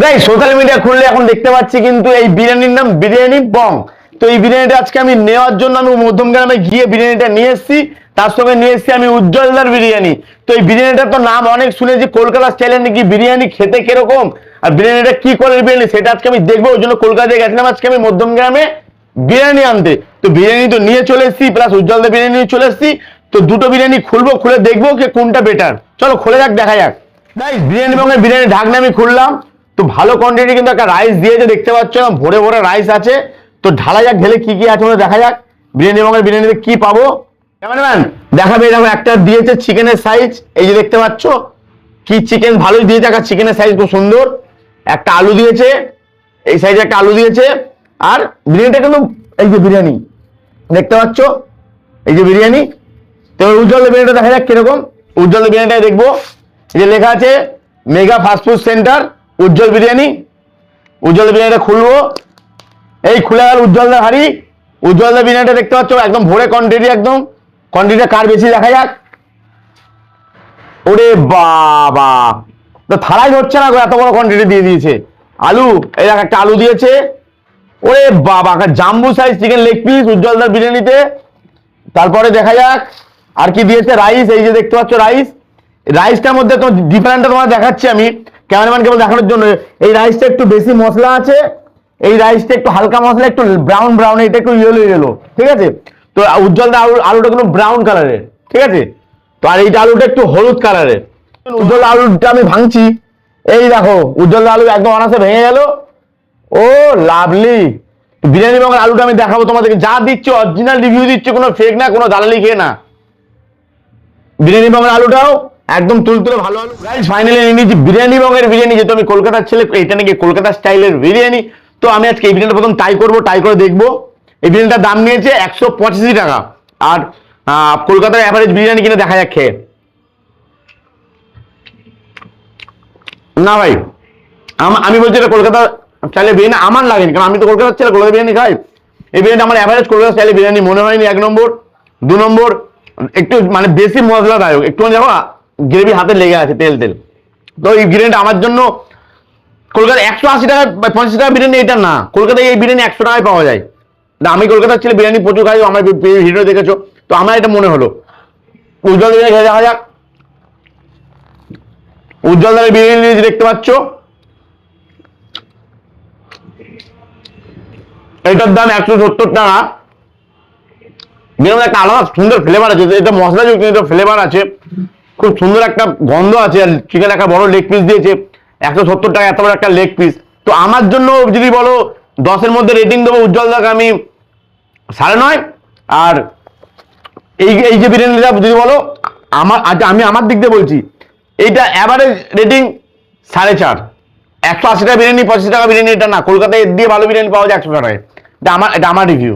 ভাই social media খুললে এখন দেখতে পাচ্ছি কিন্তু এই বিরিয়ানির নাম বিরিয়ানি বং। তো এই বিরিয়ানিটা আজকে আমি নেওয়ার জন্য আমি মধ্যম গ্রামে গিয়ে বিরিয়ানিটা নিয়ে এসেছি। তার সঙ্গে নিয়ে এসেছি আমি উজ্জ্বলদার বিরিয়ানি। তো এই বিরিয়ানিটার তো নাম অনেক শুনেছি কলকাতা স্টাইলের নাকি বিরিয়ানি খেতে কীরকম? আর বিরিয়ানিটা কি করে বিরিয়ানি, সেটা আজকে আমি দেখব। ওই জন্য কলকাতায় গেছিলাম আজকে আমি মধ্যম গ্রামে বিরিয়ানি আনতে। তো বিরিয়ানি তো নিয়ে চলে এসেছি প্লাস উজ্জ্বলদার বিরিয়ানি নিয়ে চলে এসেছি। তো দুটো বিরিয়ানি খুলবো, খুলে দেখব যে কোনটা বেটার চলো, খুলে যাক, দেখা যাক। গাইস বিরিয়ানি বঙ্গের বিরিয়ানি ঢাকনা আমি খুললাম। তো ভালো কোয়ান্টিটি কিন্তু একটা রাইস দিয়েছে, দেখতে পাচ্ছ ভরে ভরে রাইস আছে। তো ঢালা যাক, ঢেলে কি কি আছে দেখা যাক। বিরিয়ানি বঙ্গের বিরিয়ানিতে কি পাবো? দেখাবে এরকম একটা দিয়েছে চিকেনের সাইজ এই যে দেখতে পাচ্ছ, কি চিকেন ভালোই দিয়েছে, একটা চিকেনের সাইজ খুব সুন্দর। একটা আলু দিয়েছে, এই সাইজে একটা আলু দিয়েছে। আর বিরিয়ানিটা কিন্তু, এই যে বিরিয়ানি, দেখতে পাচ্ছ, এই যে বিরিয়ানি। তো উজ্জ্বল বিরিয়ানিটা দেখা যাক কীরকম। উজ্জ্বল বিরিয়ানিটা দেখব। এই যে লেখা আছে mega fast food center Ujjwal biryani. Ujjwal বিরিয়ানিটা খুলবো। এই খুলে গেল উজ্জ্বলদার হাড়ি। উজ্জ্বলদার বিরিয়ানিটা দেখতে পাচ্ছ একদম ভোরে কোয়ান্টিটি একদম কোয়ান্টিটিটা কার বেশি দেখা যাক। ওরে বাবা! তো থালাই ধরছে না গো, এত বড় কোয়ান্টিটি দিয়ে দিয়েছে। আলু এই দেখ একটা আলু দিয়েছে। ওরে বাবা jumbo size chicken leg piece উজ্জ্বলদার বিরিয়ানিতে। তারপরে দেখা যাক আর কি দিয়েছে রাইস এই যে দেখতে পাচ্ছ রাইস রাইসটার মধ্যে তো ডিফারেন্টটা তোমার দেখাচ্ছি আমি। ক্যামেরাম্যান কেবল দেখানোর জন্য, এই রাইসটা একটু বেশি মশলা আছে, এই রাইসটা একটু হালকা মশলা, একটু ব্রাউন ব্রাউন এটা একটু ইয়েলো ইয়েলো ঠিক আছে? তো উজ্জ্বলদা আলু, আলুটা কিন্তু ব্রাউন কালারের ঠিক আছে? তো, আর এইটা আলুটা একটু হলুদ কালারের উজ্জ্বল আলুটা আমি ভাঙছি, এই দেখো, উজ্জ্বল আলু একদম অনাসে ভেঙে গেল। ও লাভলি বিরিয়ানি বাংলার আলুটা আমি দেখাবো তোমাদেরকে, যা দিচ্ছে অরিজিনাল রিভিউ দিচ্ছে, কোনো ফেক না, কোনো দালালি খেয়ে না। বিরিয়ানি বাংলার আলুটাও একদম তুলতুলে ভালো আলু। গাইস ফাইনালি নিয়ে নিয়েছি বিরিয়ানি বঙ্গের বিরিয়ানি, যেহেতু আমি কলকাতার ছেলে এটা নাকি কলকাতা স্টাইলের বিরিয়ানি। তো আমি আজকে এই বিরিয়ানিটা প্রথম ট্রাই করব ট্রাই করে দেখব। এই বিরিয়ানিটার দাম নিয়েছে একশো পঁচাশি টাকা। আর কলকাতার অ্যাভারেজ বিরিয়ানি কিনে দেখা যাক খেয়ে। না ভাই, আম- বলছি এটা কলকাতা স্টাইলের বিরিয়ানি, আমার লাগেনি, কারণ আমি তো কলকাতার ছেলে কলকাতা বিরিয়ানি খাই। এই বিরিয়ানি আমার অ্যাভারেজ কলকাতা স্টাইলের বিরিয়ানি, মনে হয়নি এক নম্বর, দু নম্বর, একটু মানে বেশি মশলাদায়ক। একটু দেখো গ্রেভি হাতে লেগে আছে, তেল তেল। তো এই বিরিয়ানিটা আমার জন্য কলকাতা একশো আশি টাকা পঞ্চাশ টাকা বিরিয়ানি, এটা না। কলকাতায় এই বিরিয়ানি একশো টাকায় পাওয়া যায়। না আমি কলকাতার ছেলে বিরিয়ানি প্রচুর খাই, আমার ভিডিও দেখেছ। তো আমার এটা মনে হলো। উজ্জ্বল বিরিয়ানি খেয়ে দেখা যাক। উজ্জ্বল দারের বিরিয়ানি দেখতে পাচ্ছ। এটার দাম একশো সত্তর টাকা। বিরিয়ানির একটা আলাদা সুন্দর ফ্লেভার আছে, এটা মশলা যুক্ত ফ্লেভার আছে খুব সুন্দর একটা গন্ধ আছে আর চিকেন একটা বড় লেগ পিস দিয়েছে। একশো সত্তর টাকা এত বড় একটা লেগ পিস তো আমার জন্য যদি বলো, দশের মধ্যে রেটিং দেবো উজ্জ্বল দাকে আমি সাড়ে নয়। আর এই এই যে বিরিয়ানিটা যদি বলো, আমার আচ্ছা আমি আমার দিক দিয়ে বলছি, এইটা অ্যাভারেজ রেটিং সাড়ে চার। একশো আশি টাকা বিরিয়ানি, পঁচিশ টাকা বিরিয়ানি, এটা না। কলকাতায় এর দিয়ে ভালো বিরিয়ানি পাওয়া যায় একশো টাকায়। এটা আমার এটা আমার রিভিউ